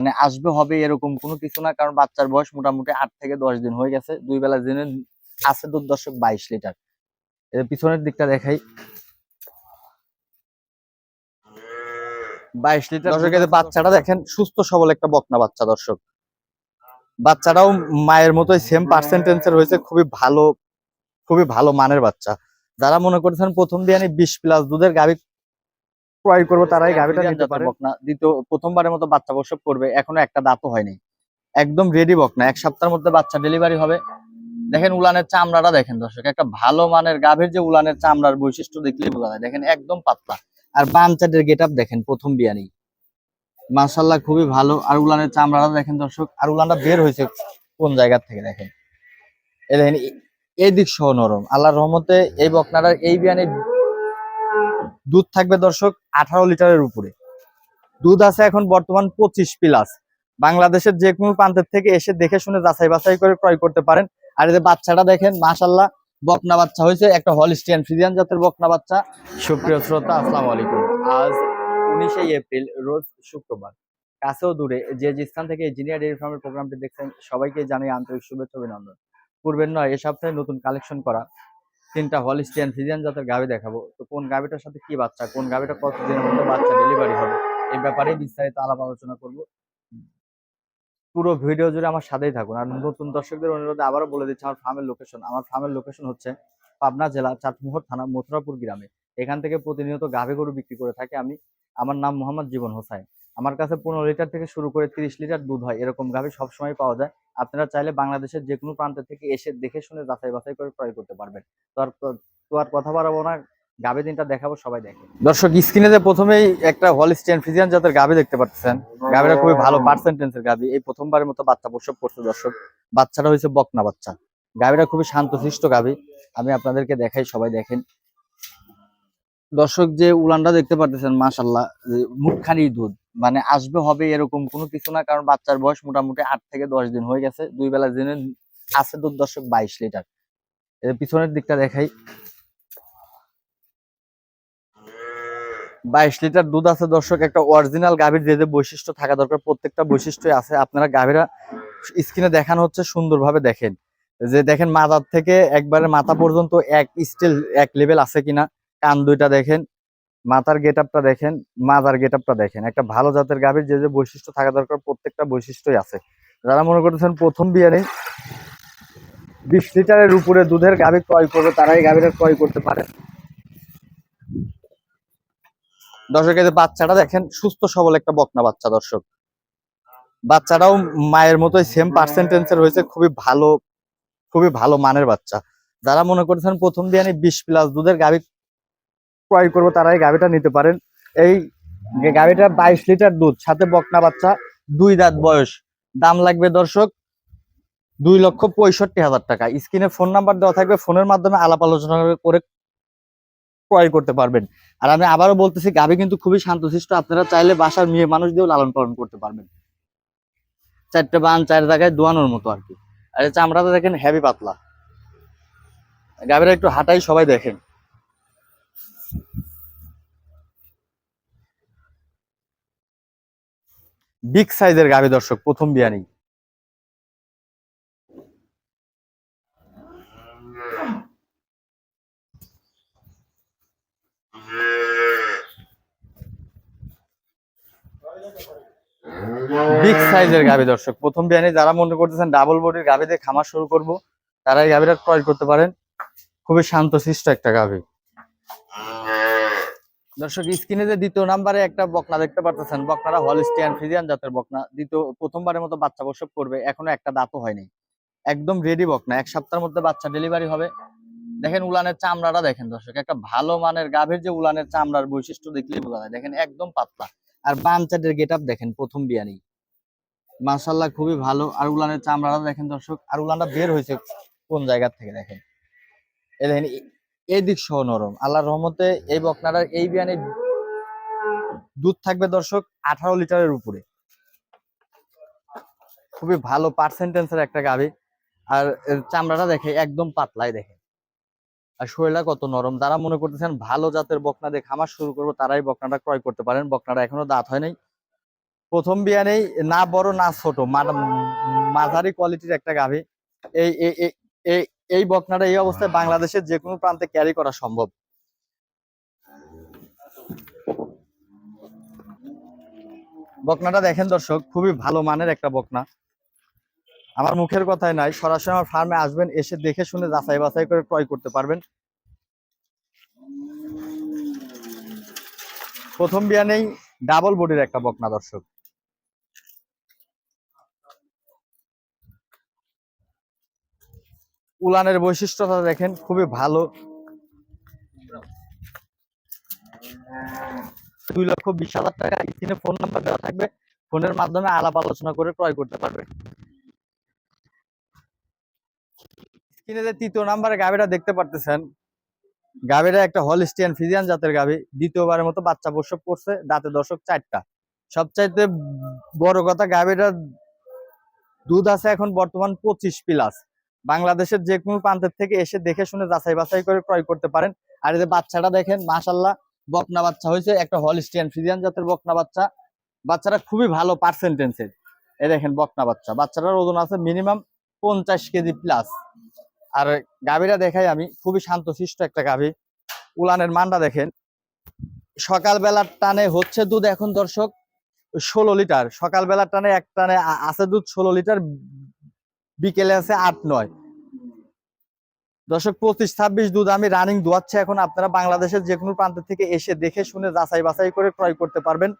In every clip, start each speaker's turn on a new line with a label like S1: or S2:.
S1: মানে আসবে হবে এরকম কোনো কিছু না কারণ বাচ্চার বয়স মোটামুটি আট থেকে দশ দিন হয়ে গেছে। দুই বেলা দিনে আছে দুধ দর্শক বাইশ লিটার। এর পিছনের দিকটা দেখাই। বাইশ লিটার দর্শক বাচ্চাটা দেখেন সুস্থ সবল একটা বকনা বাচ্চা দর্শক। বাচ্চাটাও মায়ের মতোই সেম পার্সেন্টেন্সের হয়েছে খুবই ভালো খুবই ভালো মানের বাচ্চা। যারা মনে করছেন প্রথম দিয়ে আমি বিশ প্লাস দুধের গাভী ক্রয় করব তারাই গাভীটা নিতে পারে। বকনা দ্বিতীয় প্রথমবারের মতো বাচ্চা প্রসব করবে এখনও একটা দাঁতও হয়নি। একদম রেডি বকনা এক সপ্তাহের মধ্যে বাচ্চা ডেলিভারি হবে। দেখেন উলানের চামড়াটা দেখেন দর্শক একটা ভালো মানের গাভীর যে উলানের চামড়ার বৈশিষ্ট্য দেখলেই বোঝা যায়। দেখেন একদম পাতলা। আর বাম চাটের গেট দেখেন প্রথম বিয়ানি। মাশাল্লাহ খুবই ভালো। আর উলানের চামড়াটা দেখেন দর্শক আর উলানটা বের হয়েছে কোন জায়গা থেকে দেখেন? এই দেখেন এই দিক সহ নরম। আল্লাহর রহমতে এই বকনাটার এই বিয়ানে দুধ থাকবে দর্শক আঠারো লিটারের উপরে। দুধ আছে এখন বর্তমান পঁচিশ প্লাস। বাংলাদেশের যে কোনো প্রান্তের থেকে এসে দেখে শুনে যাচাই বাছাই করে ক্রয় করতে পারেন। আর এই যে বাচ্চাটা দেখেন মাশাল্লাহ বকনা বাচ্চা হয়েছে, একটা হলিস্টিয়ান ফ্রিজিয়ান জাতের বকনা বাচ্চা। সুপ্রিয় শ্রোতা, আসসালামু আলাইকুম। আজ উনিশে এপ্রিল, রোজ শুক্রবার। কাছেও দূরে, যে যে স্থান থেকে ইঞ্জিনিয়ার ডেয়ারি ফার্মের প্রোগ্রামটি দেখছেন, সবাইকে জানাই আন্তরিক শুভেচ্ছা, অভিনন্দন। পূর্বের নয়, এ সপ্তাহে নতুন কালেকশন করা। তিনটা হলিস্টিয়ান ফ্রিজিয়ান জাতের গাভি দেখাবো। তো কোন গাভিটার সাথে কি বাচ্চা, কোন গাভিটা কত দিনের মধ্যে বাচ্চা ডেলিভারি হবে এই ব্যাপারে বিস্তারিত আলাপ আলোচনা করব। পুরো ভিডিও জুড়ে আমার সাথেই থাকুন। আর নতুন দর্শকদের অনুরোধে আবারও বলে দিচ্ছি, আমার ফার্মের লোকেশন আমার ফার্মের লোকেশন হচ্ছে পাবনা জেলা চাটমোহর থানা, মথুরাপুর গ্রামে। এখান থেকে প্রতিনিয়ত গাভী গরু বিক্রি করে থাকি আমি। আমার নাম মোহাম্মদ জীবন হোসাইন। আমার কাছে পনেরো লিটার থেকে শুরু করে তিরিশ লিটার দুধ হয়, এরকম গাভী সবসময় পাওয়া যায়। আপনারা চাইলে বাংলাদেশের যে কোনো প্রান্ত থেকে এসে দেখে শুনে যাচাই বাছাই করে ক্রয় করতে পারবেন। তো আর কথা বাড়াবো না, গাভী দিনটা দেখাবো, সবাই দেখে। দর্শক, স্ক্রিনে যে প্রথমেই একটা হলিস্টিয়ান ফ্রিজিয়ান জাতের গাভী দেখতে পাচ্ছেন, গাভীটা খুবই ভালো পার্সেন্টেন্সের গাভী। এই প্রথমবারের মতো বাচ্চা প্রসব করছে দর্শক। বাচ্চাটা হয়েছে বকনা বাচ্চা। গাভীটা খুবই শান্তশিষ্ট গাভী। আমি আপনাদেরকে দেখাই, সবাই দেখেন। দর্শক, যে উলানটা দেখতে পারতেছেন মাশাল্লাহ যে মুখখানি দুধ। মানে আসবে, হবে এরকম কোনো কিছু না, কারণ বাচ্চার বয়স মোটামুটি আট থেকে দশ দিন হয়ে গেছে। দুই বেলা দিনে আছে দুধ দর্শক বাইশ লিটার। এর পিছনের দিকটা দেখাই। বাইশ লিটার দুধ আছে দর্শক, একটা অরিজিনাল গাভীর যে যে বৈশিষ্ট্য থাকা দরকার, প্রত্যেকটা বৈশিষ্ট্যই আছে। আপনারা গাভীরা স্ক্রিনে দেখানো হচ্ছে, সুন্দরভাবে দেখেন। যে দেখেন মাথার থেকে একবারে মাথা পর্যন্ত এক স্টিল এক লেভেল আছে কিনা। কান দুইটা দেখেন। মাথার গেট আপটা দেখেন মাথার গেট আপটা দেখেন। একটা ভালো জাতের গাভীর, যে যে বৈশিষ্ট্য থাকা দরকার, প্রত্যেকটা বৈশিষ্ট্যই আছে। যারা মনে করতেছেন প্রথম বিয়ারে বিশ লিটারের উপরে দুধের গাভী ক্রয় করবে, তারাই গাভীটা ক্রয় করতে পারে। দর্শক, এই বাচ্চাটা দেখেন, সুস্থ, সবল একটা বকনা বাচ্চা, দর্শক। বাচ্চাটাও মায়ের মতোই সেম পার্সেন্টেন্সের হয়েছে, খুবই ভালো খুবই ভালো মানের বাচ্চা। যারা মনে করছেন প্রথম দিয়ে বিশ প্লাস দুধের গাভী ক্রয় করব, তারাই গাভীটা নিতে পারেন। এই গাভীটা বাইশ লিটার দুধ, সাথে বকনা বাচ্চা, দুই দাঁত বয়স। দাম লাগবে দর্শক দুই লক্ষ পঁয়ষট্টি হাজার টাকা। স্ক্রিনে ফোন নাম্বার দেওয়া থাকবে, ফোনের মাধ্যমে আলাপ আলোচনা করে ক্রয় করতে পারবেন। আর আমি আবারও বলতেছি, গাভী কিন্তু খুবই শান্তশিষ্ট। আপনারা চাইলে বাসার মেয়ে মানুষ দিয়েও লালন পালন করতে পারবেন। চারটে বান, চার জায়গায় দোয়ানোর মতো আর কি। আর এই চামড়াটা দেখেন হেভি পাতলা। গাভীরা একটু হাঁটাই সবাই দেখেন। বিগ সাইজের গাভী দর্শক, প্রথম বিয়ানি। বিগ সাইজের গাভী দর্শক, প্রথম বিয়ানি। যারা মনে করতেছেন ডাবল বডির গাভী দিয়ে খামার শুরু করব, তারা এই গাভীটা ক্রয় করতে পারেন। খুবই শান্তশিষ্ট একটা গাভী। দর্শক, স্ক্রিনে যে দ্বিতীয় নাম্বারে একটা বকনা দেখতে পারতেছেন। বকনারা হলিস্টিয়ান ফ্রিজিয়ান জাতের বকনা। দ্বিতীয়, প্রথমবারের মতো বাচ্চা প্রসব করবে এখনও একটা দাঁতও হয়নি। একদম রেডি বকনা। এক সপ্তাহের মধ্যে বাচ্চা ডেলিভারি হবে। দেখেন উলানের চামড়াটা দেখেন দর্শক, একটা ভালো মানের গাভীর যে উলানের চামড়ার বৈশিষ্ট্য দেখলেই বোঝা যায়। দেখেন একদম পাতলা। আর বাম চাটের গেট দেখেন, প্রথম বিয়ানি। মাশাল্লাহ খুবই ভালো। আর উলানের চামড়াটা দেখেন দর্শক, আর উলানটা বের হয়েছে কোন জায়গা থেকে দেখেন? এই দেখেন এ- এই দিক সহ নরম। আল্লাহর রহমতে এই বকনাটার এই বিয়ানে দুধ থাকবে দর্শক আঠারো লিটারের উপরে। খুবই ভালো পার্সেন্টেন্সের একটা গাভী। আর চামড়াটা দেখে একদম পাতলাই দেখে। আর শরীরটা কত নরম। যারা মনে করতেছেন ভালো জাতের বকনা দিয়ে খামার শুরু করব, তারাই বকনাটা ক্রয় করতে পারেন। বকনাটা এখনও দাঁত হয় নাই। প্রথম বিয়ানেই না বড় না ছোট, মাঝারি কোয়ালিটির একটা গাভী। এই এই- বকনাটা এই অবস্থায় বাংলাদেশের যে কোনো প্রান্তে ক্যারি করা সম্ভব। বকনাটা দেখেন দর্শক, খুবই ভালো মানের একটা বকনা। আমার মুখের কথাই নাই, সরাসরি আমার ফার্মে আসবেন, এসে দেখে শুনে যাচাই বাছাই করে ক্রয় করতে পারবেন। প্রথম বিয়ানেই ডাবল বডির একটা বকনা দর্শক। উলানের বৈশিষ্ট্যটা দেখেন, খুবই ভালো। দুই লক্ষ বিশ হাজার টাকা স্ক্রিনে ফোন নাম্বার দেওয়া থাকবে। ফোনের মাধ্যমে আলাপ আলোচনা করে ক্রয় করতে পারবে। যে তৃতীয় নাম্বারে গাভিটা দেখতে পারতেছেন, গাভিটা একটা হলিস্টিয়ান ফিজিয়ান জাতের গাভী। দ্বিতীয়বারের মতো বাচ্চা প্রসব করছে, দাঁতে দর্শক চারটা। সবচাইতে বড় কথা, গাভিটার দুধ আছে এখন বর্তমান পঁচিশ প্লাস। বাংলাদেশের যে কোনো প্রান্তের থেকে এসে দেখে শুনে যাচাই বাছাই করে ক্রয় করতে পারেন। আর এই যে বাচ্চাটা দেখেন মাশাল্লাহ বকনা বাচ্চা হয়েছে, একটা হলিস্টিয়ান ফ্রিজিয়ান জাতের বকনা বাচ্চা। বাচ্চাটা খুবই ভালো পার্সেন্টেন্সের এই দেখেন বকনা বাচ্চা। বাচ্চাটার ওজন আছে মিনিমাম পঞ্চাশ কেজি প্লাস আর গাভীটা দেখাই আমি, খুবই শান্তশিষ্ট একটা গাভী। উলানের মানটা দেখেন। সকালবেলার টানে হচ্ছে দুধ এখন দর্শক ষোলো লিটার। সকালবেলার টানে এক টানে আছে দুধ ষোলো লিটার। বিকেলে আছে আট নয়। দর্শক, পঁচিশ, ছাব্বিশ দুধ আমি রানিং দোয়াচ্ছে এখন। আপনারা বাংলাদেশের যে কোনো প্রান্ত থেকে এসে দেখে শুনে যাচাই বাছাই করে ক্রয় করতে পারবেন।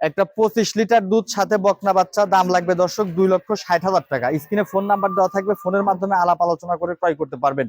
S1: একটা পঁচিশ লিটার দুধ, সাথে বকনা বাচ্চা, দাম লাগবে দর্শক দুই লক্ষ ষাট হাজার টাকা। স্ক্রিনে ফোন নাম্বার দেওয়া থাকবে ফোনের মাধ্যমে আলাপ আলোচনা করে ক্রয় করতে পারবেন।